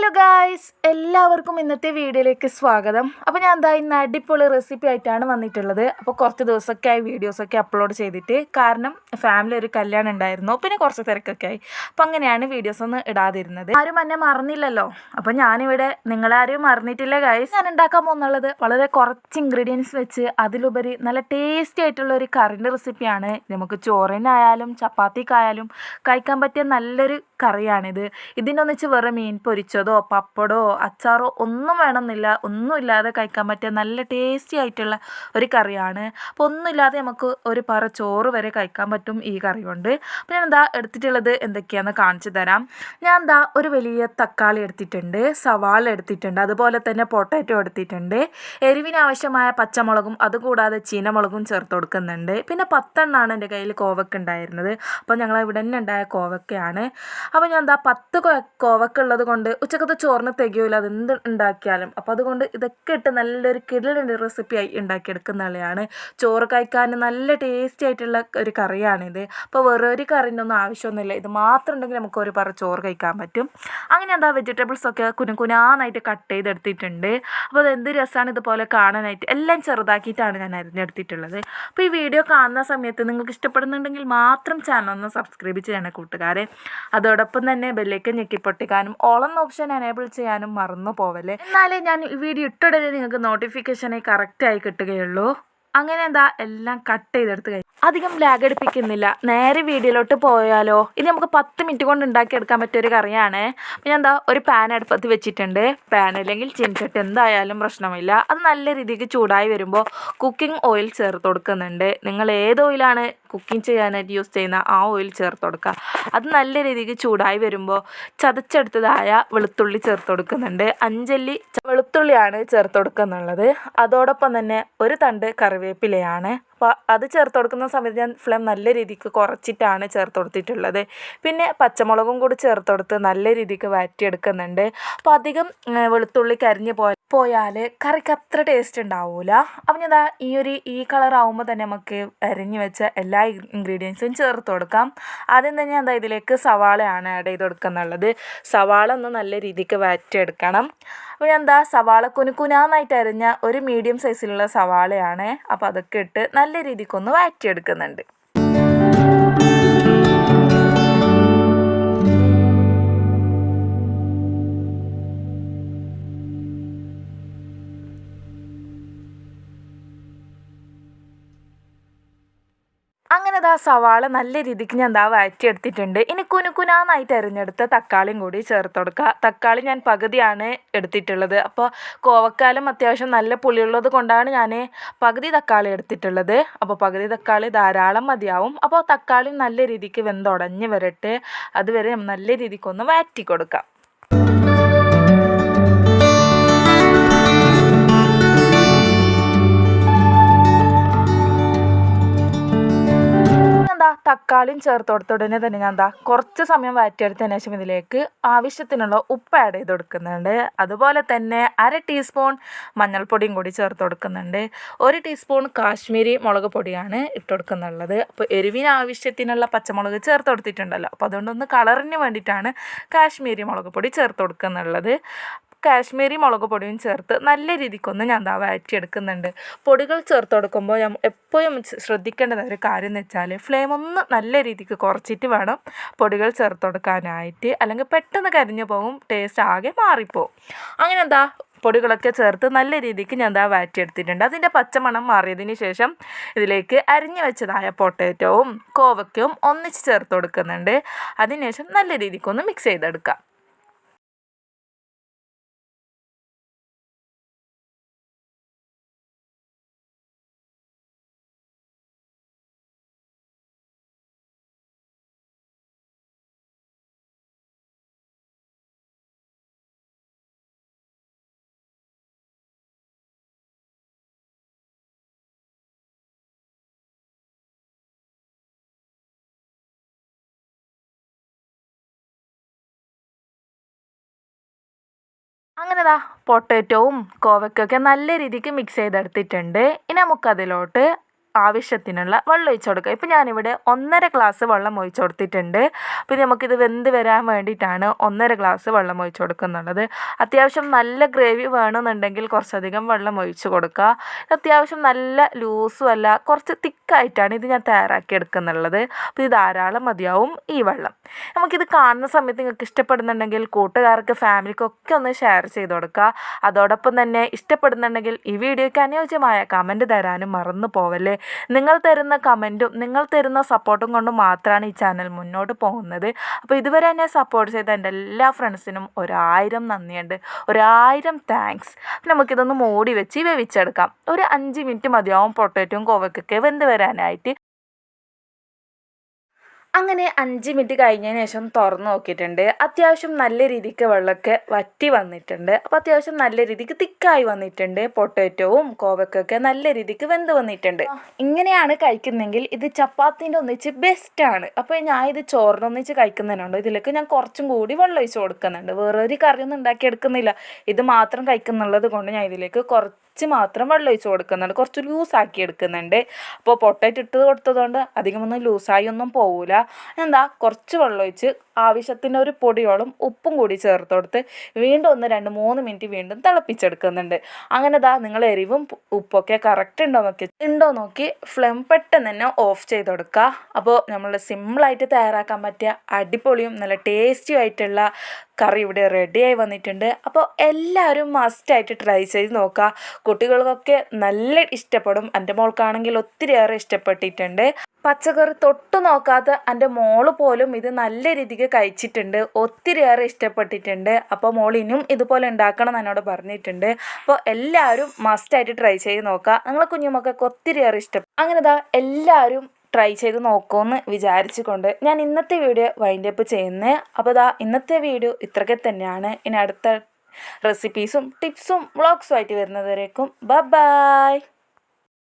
Hello guys എല്ലാവർക്കും ഇന്നത്തെ വീഡിയോയിലേക്ക് സ്വാഗതം. അപ്പോൾ ഞാൻ എന്താ ഇന്ന് അടിപൊളി റെസിപ്പി ആയിട്ടാണ് വന്നിട്ടുള്ളത്. അപ്പോൾ കുറച്ച് ദിവസമൊക്കെ ആയി വീഡിയോസൊക്കെ അപ്ലോഡ് ചെയ്തിട്ട്. കാരണം ഫാമിലി ഒരു കല്യാണം ഉണ്ടായിരുന്നു. പിന്നെ കുറച്ച് തിരക്കൊക്കെ ആയി. അപ്പോൾ അങ്ങനെയാണ് വീഡിയോസ് ഒന്നും ഇടാതിരുന്നത്. ആരും എന്നെ മറന്നില്ലല്ലോ. അപ്പോൾ ഞാനിവിടെ നിങ്ങളാരും മറന്നിട്ടില്ല ഗായ്സ് ഞാൻ ഉണ്ടാക്കാൻ പോകുന്നുള്ളത് വളരെ കുറച്ച് ഇൻഗ്രീഡിയൻസ് വെച്ച് അതിലുപരി നല്ല ടേസ്റ്റി ആയിട്ടുള്ള ഒരു കറിന്റെ റെസിപ്പിയാണ് നമുക്ക് ചോറിനായാലും ചപ്പാത്തിക്കായാലും കഴിക്കാൻ പറ്റിയ നല്ലൊരു കറിയാണിത്. ഇതിനൊന്നിച്ച് വെറും മീൻ പൊരിച്ചതോ പപ്പടോ അച്ചാറോ ഒന്നും വേണമെന്നില്ല. ഒന്നുമില്ലാതെ കഴിക്കാൻ പറ്റിയ നല്ല ടേസ്റ്റി ആയിട്ടുള്ള ഒരു കറിയാണ്. അപ്പോൾ ഒന്നുമില്ലാതെ നമുക്ക് ഒരു പറ ചോറ് വരെ കഴിക്കാൻ പറ്റും ഈ കറി കൊണ്ട്. അപ്പോൾ ഞാൻ എന്താ എടുത്തിട്ടുള്ളത് എന്തൊക്കെയാണെന്ന് കാണിച്ചു തരാം. ഞാൻ എന്താ ഒരു വലിയ തക്കാളി എടുത്തിട്ടുണ്ട്. സവാള എടുത്തിട്ടുണ്ട്. അതുപോലെ തന്നെ പൊട്ടാറ്റോ എടുത്തിട്ടുണ്ട്. എരിവിനാവശ്യമായ പച്ചമുളകും അതുകൂടാതെ ചീനമുളകും ചേർത്ത് കൊടുക്കുന്നുണ്ട്. പിന്നെ പത്തെണ്ണാണ് എന്റെ കയ്യിൽ കോവക്ക ഉണ്ടായിരുന്നത്. അപ്പോൾ ഞങ്ങൾ ഇവിടെ തന്നെ ഉണ്ടായ കോവക്കയാണ്. അപ്പോൾ ഞാൻ എന്താ പത്ത് കോവക്ക ഉള്ളത് കൊണ്ട് ഉച്ചക്കത്തെ ചോറിന് തികയില്ല എന്ത് ഉണ്ടാക്കിയാലും. അപ്പോൾ അതുകൊണ്ട് ഇതൊക്കെ ഇട്ട് നല്ലൊരു കിടലിന്റെ റെസിപ്പിയായി ആളെയാണ്. ചോറ് കഴിക്കാൻ നല്ല ടേസ്റ്റി ആയിട്ടുള്ള ഒരു കറിയാണിത്. അപ്പോൾ വേറെ ഒരു കറിന്റെ ഒന്നും ആവശ്യമൊന്നുമില്ല. ഇത് മാത്രം ഉണ്ടെങ്കിൽ നമുക്ക് ഒരു പറ ചോറ് കഴിക്കാൻ പറ്റും. അങ്ങനെ എന്താ വെജിറ്റബിൾസ് ഒക്കെ കുനുകുനാന്നായിട്ട് കട്ട് ചെയ്തെടുത്തിട്ടുണ്ട്. അപ്പോൾ അത് എന്ത് രസമാണ് ഇതുപോലെ കാണാനായിട്ട്. എല്ലാം ചെറുതാക്കിയിട്ടാണ് ഞാൻ അരിഞ്ഞെടുത്തിട്ടുള്ളത്. അപ്പോൾ ഈ വീഡിയോ കാണുന്ന സമയത്ത് നിങ്ങൾക്ക് ഇഷ്ടപ്പെടുന്നുണ്ടെങ്കിൽ മാത്രം ചാനൽ ഒന്ന് സബ്സ്ക്രൈബ് ചെയ്യണേ കൂട്ടുകാരെ. അതോടൊപ്പം തന്നെ ബെല്ലേക്ക് ഞെക്കി പൊട്ടിക്കാനും ഓൾ എന്ന ഓപ്ഷൻ എനേബിൾ ചെയ്യാനും മറന്നു പോവല്ലേ എന്നാലേ ഞാൻ വീഡിയോ ഇട്ടുടനെ നിങ്ങൾക്ക് നോട്ടിഫിക്കേഷനെ കറക്റ്റായി കിട്ടുകയുള്ളൂ. അങ്ങനെ എന്താ എല്ലാം കട്ട് ചെയ്തെടുത്ത് കഴിഞ്ഞു. അധികം ലാഗ് അടിപ്പിക്കുന്നില്ല നേരെ വീഡിയോയിലോട്ട് പോയാലോ? ഇനി നമുക്ക് പത്ത് മിനിറ്റ് കൊണ്ട് ഉണ്ടാക്കിയെടുക്കാൻ പറ്റിയ ഒരു കറിയാണ്. പിന്നെ എന്താ ഒരു പാൻ അടുപ്പത്ത് വെച്ചിട്ടുണ്ട്. പാൻ അല്ലെങ്കിൽ ചിൻചട്ടി എന്തായാലും പ്രശ്നമില്ല. അത് നല്ല രീതിക്ക് ചൂടായി വരുമ്പോൾ കുക്കിംഗ് ഓയിൽ ചേർത്ത് കൊടുക്കുന്നുണ്ട്. നിങ്ങൾ ഏത് ഓയിലാണ് കുക്കിംഗ് ചെയ്യാനായിട്ട് യൂസ് ചെയ്യുന്ന ആ ഓയിൽ ചേർത്ത് കൊടുക്കുക. അത് നല്ല രീതിക്ക് ചൂടായി വരുമ്പോൾ ചതച്ചെടുത്തതായ വെളുത്തുള്ളി ചേർത്ത് കൊടുക്കുന്നുണ്ട്. അഞ്ചല്ലി വെളുത്തുള്ളിയാണ് ചേർത്ത് കൊടുക്കുന്നുള്ളത്. അതോടൊപ്പം തന്നെ ഒരു തണ്ട് കറിവേപ്പിലയാണ് അപ്പോൾ അത് ചേർത്ത് കൊടുക്കുന്ന സമയത്ത് ഞാൻ ഫ്ലെയിം നല്ല രീതിക്ക് കുറച്ചിട്ടാണ് ചേർത്ത് കൊടുത്തിട്ടുള്ളത്. പിന്നെ പച്ചമുളകും കൂടി ചേർത്ത് കൊടുത്ത് നല്ല രീതിക്ക് വഴറ്റിയെടുക്കുന്നുണ്ട്. അപ്പോൾ അധികം വെളുത്തുള്ളി കരിഞ്ഞ് പോയ പോയാൽ കറിക്ക് അത്ര ടേസ്റ്റ് ഉണ്ടാവില്ല അപ്പം ഞാൻ ഈ ഒരു ഈ കളർ ആവുമ്പോൾ തന്നെ നമുക്ക് അരിഞ്ഞ് വെച്ച എല്ലാ ഇൻഗ്രീഡിയൻസും ചേർത്ത് കൊടുക്കാം. ആദ്യം തന്നെ എന്താ ഇതിലേക്ക് സവാളയാണ് ആഡ് ചെയ്ത് കൊടുക്കുന്നുള്ളത്. സവാള ഒന്ന് നല്ല രീതിക്ക് വാറ്റിയെടുക്കണം അപ്പോൾ എന്താ സവാള കുനുക്കുനാന്നായിട്ട് അരിഞ്ഞ ഒരു മീഡിയം സൈസിലുള്ള സവാളയാണ്. അപ്പോൾ അതൊക്കെ ഇട്ട് നല്ല രീതിക്കൊന്ന് വഴറ്റിയെടുക്കുന്നുണ്ട്. അങ്ങനെ ആ സവാള നല്ല രീതിക്ക് ഞാൻ എന്താ വഴറ്റിയെടുത്തിട്ടുണ്ട്. ഇനി കുനുകുനാന്നായിട്ട് അരിഞ്ഞെടുത്ത തക്കാളിയും കൂടി ചേർത്ത് കൊടുക്കുക തക്കാളി ഞാൻ പകുതിയാണ് എടുത്തിട്ടുള്ളത്. അപ്പോൾ കോവക്കാലം അത്യാവശ്യം നല്ല പുളിയുള്ളത് കൊണ്ടാണ് ഞാൻ പകുതി തക്കാളി എടുത്തിട്ടുള്ളത്. അപ്പോൾ പകുതി തക്കാളി ധാരാളം മതിയാവും. അപ്പോൾ തക്കാളി നല്ല രീതിക്ക് വെന്തുടഞ്ഞ് വരട്ടെ. അതുവരെ നല്ല രീതിക്കൊന്ന് വഴറ്റി കൊടുക്കാം. തക്കാളിയും ചേർത്ത് കൊടുത്ത ഉടനെ തന്നെ ഞാൻ എന്താ കുറച്ച് സമയം വഴറ്റിയെടുത്തതിന് ശേഷം ഇതിലേക്ക് ആവശ്യത്തിനുള്ള ഉപ്പ് ആഡ് ചെയ്ത് കൊടുക്കുന്നുണ്ട്. അതുപോലെ തന്നെ അര ടീസ്പൂൺ മഞ്ഞൾപ്പൊടിയും കൂടി ചേർത്ത് കൊടുക്കുന്നുണ്ട്. ഒരു ടീസ്പൂൺ കാശ്മീരി മുളക് പൊടിയാണ് ഇട്ട് കൊടുക്കുന്നുള്ളത്. അപ്പോൾ എരിവിന് ആവശ്യത്തിനുള്ള പച്ചമുളക് ചേർത്ത് കൊടുത്തിട്ടുണ്ടല്ലോ. അപ്പോൾ അതുകൊണ്ടൊന്ന് കളറിന് വേണ്ടിയിട്ടാണ് കാശ്മീരി മുളക് പൊടി ചേർത്ത് കൊടുക്കുന്നുള്ളത്. കാശ്മീരി മുളക് പൊടിയും ചേർത്ത് നല്ല രീതിക്കൊന്ന് ഞാൻ ദാ വഴറ്റിയെടുക്കുന്നുണ്ട്. പൊടികൾ ചേർത്ത് കൊടുക്കുമ്പോൾ ഞാൻ എപ്പോഴും ശ്രദ്ധിക്കേണ്ടത് ഒരു കാര്യം എന്ന് വെച്ചാൽ ഫ്ലെയിം ഒന്ന് നല്ല രീതിക്ക് കുറച്ചിട്ട് വേണം പൊടികൾ ചേർത്ത് കൊടുക്കാനായിട്ട്. അല്ലെങ്കിൽ പെട്ടെന്ന് കരിഞ്ഞു പോകും ടേസ്റ്റ് ആകെ മാറിപ്പോവും. അങ്ങനെ എന്താ പൊടികളൊക്കെ ചേർത്ത് നല്ല രീതിക്ക് ഞാൻ ദാ വാറ്റിയെടുത്തിട്ടുണ്ട് അതിന്റെ പച്ചമണം മാറിയതിന് ശേഷം ഇതിലേക്ക് അരിഞ്ഞു വെച്ചതായ പൊട്ടാറ്റോവും കോവക്കയും ഒന്നിച്ച് ചേർത്ത് കൊടുക്കുന്നുണ്ട്. അതിനുശേഷം നല്ല രീതിക്കൊന്ന് മിക്സ് ചെയ്തെടുക്കാം. അങ്ങനെ ദാ പൊട്ടാറ്റോവും കോവയ്ക്കൊക്കെ നല്ല രീതിക്ക് മിക്സ് ചെയ്തെടുത്തിട്ടുണ്ട്. ഇനി നമുക്കതിലോട്ട് ആവശ്യത്തിനുള്ള വെള്ളം ഒഴിച്ചു കൊടുക്കുക ഇപ്പോൾ ഞാനിവിടെ ഒന്നര ഗ്ലാസ് വെള്ളം ഒഴിച്ചു കൊടുത്തിട്ടുണ്ട്. പിന്നെ നമുക്കിത് വെന്ത് വരാൻ വേണ്ടിയിട്ടാണ് ഒന്നര ഗ്ലാസ് വെള്ളം ഒഴിച്ചു കൊടുക്കുന്നുള്ളത്. അത്യാവശ്യം നല്ല ഗ്രേവി വേണമെന്നുണ്ടെങ്കിൽ കുറച്ചധികം വെള്ളം ഒഴിച്ചു കൊടുക്കുക. അത്യാവശ്യം നല്ല ലൂസും അല്ല കുറച്ച് തിക്കായിട്ടാണ് ഇത് ഞാൻ തയ്യാറാക്കി എടുക്കുന്നുള്ളത് അപ്പോൾ ഇത് ധാരാളം മതിയാവും ഈ വെള്ളം. നമുക്കിത് കാണുന്ന സമയത്ത് നിങ്ങൾക്ക് ഇഷ്ടപ്പെടുന്നുണ്ടെങ്കിൽ കൂട്ടുകാർക്ക് ഫാമിലിക്കൊക്കെ ഒന്ന് ഷെയർ ചെയ്ത് കൊടുക്കുക. അതോടൊപ്പം തന്നെ ഇഷ്ടപ്പെടുന്നുണ്ടെങ്കിൽ ഈ വീഡിയോയ്ക്ക് അനുയോജ്യമായ കമന്റ് തരാനും മറന്നു പോവല്ലേ? നിങ്ങൾ തരുന്ന കമന്റും നിങ്ങൾ തരുന്ന സപ്പോർട്ടും കൊണ്ട് മാത്രമാണ് ഈ ചാനൽ മുന്നോട്ട് പോകുന്നത്. അപ്പോൾ ഇതുവരെ എന്നെ സപ്പോർട്ട് ചെയ്ത എന്റെ എല്ലാ ഫ്രണ്ട്സിനും ഒരായിരം നന്ദിയുണ്ട്. ഒരായിരം താങ്ക്സ്. നമുക്കിതൊന്ന് മൂടി വെച്ച് വേവിച്ചെടുക്കാം. ഒരു അഞ്ച് മിനിറ്റ് മതിയാവും പൊട്ടറ്റോയും കോവക്കൊക്കെ വെന്ത് വരാനായിട്ട് അങ്ങനെ അഞ്ച് മിനിറ്റ് കഴിഞ്ഞതിന് ശേഷം തുറന്ന് നോക്കിയിട്ടുണ്ട്. അത്യാവശ്യം നല്ല രീതിക്ക് വെള്ളമൊക്കെ വറ്റി വന്നിട്ടുണ്ട്. അപ്പോൾ അത്യാവശ്യം നല്ല രീതിക്ക് തിക്കായി വന്നിട്ടുണ്ട്. പൊട്ടാറ്റോവും കോവക്കൊക്കെ നല്ല രീതിക്ക് വെന്ത് വന്നിട്ടുണ്ട്. ഇങ്ങനെയാണ് കഴിക്കുന്നെങ്കിൽ ഇത് ചപ്പാത്തിന്റെ ഒന്നിച്ച് ബെസ്റ്റാണ് അപ്പോൾ ഞാൻ ഇത് ചോറിനൊന്നിച്ച് കഴിക്കുന്നതിനുണ്ട് ഇതിലേക്ക് ഞാൻ കുറച്ചും കൂടി വെള്ളം ഒഴിച്ച് കൊടുക്കുന്നുണ്ട്. വേറെ ഒരു കറിയൊന്നും ഉണ്ടാക്കിയെടുക്കുന്നില്ല. ഇത് മാത്രം കഴിക്കുന്നുള്ളത് കൊണ്ട് ഞാൻ ഇതിലേക്ക് കുറച്ച് കുറച്ച് മാത്രം വെള്ളം ഒഴിച്ച് കൊടുക്കുന്നുണ്ട്. കുറച്ച് ലൂസാക്കി എടുക്കുന്നുണ്ട്. അപ്പോൾ പൊട്ടറ്റ് ഇട്ട് കൊടുത്തതുകൊണ്ട് അധികമൊന്നും ലൂസായി ഒന്നും പോവില്ല എന്താ കുറച്ച് വെള്ളം ഒഴിച്ച് ആവശ്യത്തിന് ഒരു പൊടിയോളം ഉപ്പും കൂടി ചേർത്ത് കൊടുത്ത് വീണ്ടും ഒന്ന് രണ്ട് മൂന്ന് മിനിറ്റ് വീണ്ടും തിളപ്പിച്ചെടുക്കുന്നുണ്ട്. അങ്ങനെ ദാ നിങ്ങൾ എരിവും ഉപ്പൊക്കെ കറക്റ്റ് ഉണ്ടോ നോക്കി ഉണ്ടോ നോക്കി ഫ്ലെയിം പെട്ടെന്ന് തന്നെ ഓഫ് ചെയ്ത് കൊടുക്കുക അപ്പോൾ നമ്മൾ സിമ്പിളായിട്ട് തയ്യാറാക്കാൻ പറ്റിയ അടിപൊളിയും നല്ല ടേസ്റ്റിയും ആയിട്ടുള്ള കറി ഇവിടെ റെഡിയായി വന്നിട്ടുണ്ട്. അപ്പോൾ എല്ലാവരും മസ്റ്റായിട്ട് ട്രൈ ചെയ്ത് നോക്കുക കുട്ടികൾക്കൊക്കെ നല്ല ഇഷ്ടപ്പെടും. എന്റെ മോൾക്കാണെങ്കിൽ ഒത്തിരിയേറെ ഇഷ്ടപ്പെട്ടിട്ടുണ്ട്. പച്ചക്കറി തൊട്ട് നോക്കാത്ത എന്റെ മോൾ പോലും ഇത് നല്ല രീതിക്ക് കഴിച്ചിട്ടുണ്ട്. ഒത്തിരിയേറെ ഇഷ്ടപ്പെട്ടിട്ടുണ്ട്. അപ്പോൾ മോൾ ഇനിയും ഇതുപോലെ ഉണ്ടാക്കണം എന്ന് എന്നോട് പറഞ്ഞിട്ടുണ്ട്. അപ്പോൾ എല്ലാവരും മസ്റ്റായിട്ട് ട്രൈ ചെയ്ത് നോക്കുക നിങ്ങളെ കുഞ്ഞുമക്കൾക്ക് ഒത്തിരിയേറെ ഇഷ്ടം അങ്ങനെ ഇതാ എല്ലാവരും ട്രൈ ചെയ്ത് നോക്കുമെന്ന് വിചാരിച്ചുകൊണ്ട് ഞാൻ ഇന്നത്തെ വീഡിയോ വൈൻഡപ്പ് ചെയ്യുന്നത് അപ്പോൾ ഇതാ ഇന്നത്തെ വീഡിയോ ഇത്രയൊക്കെ തന്നെയാണ്. ഇനി അടുത്ത റെസിപ്പീസും ടിപ്സും വ്ളോഗ്സും ആയിട്ട് വരുന്നതുവരേക്കും. ബ ബായ്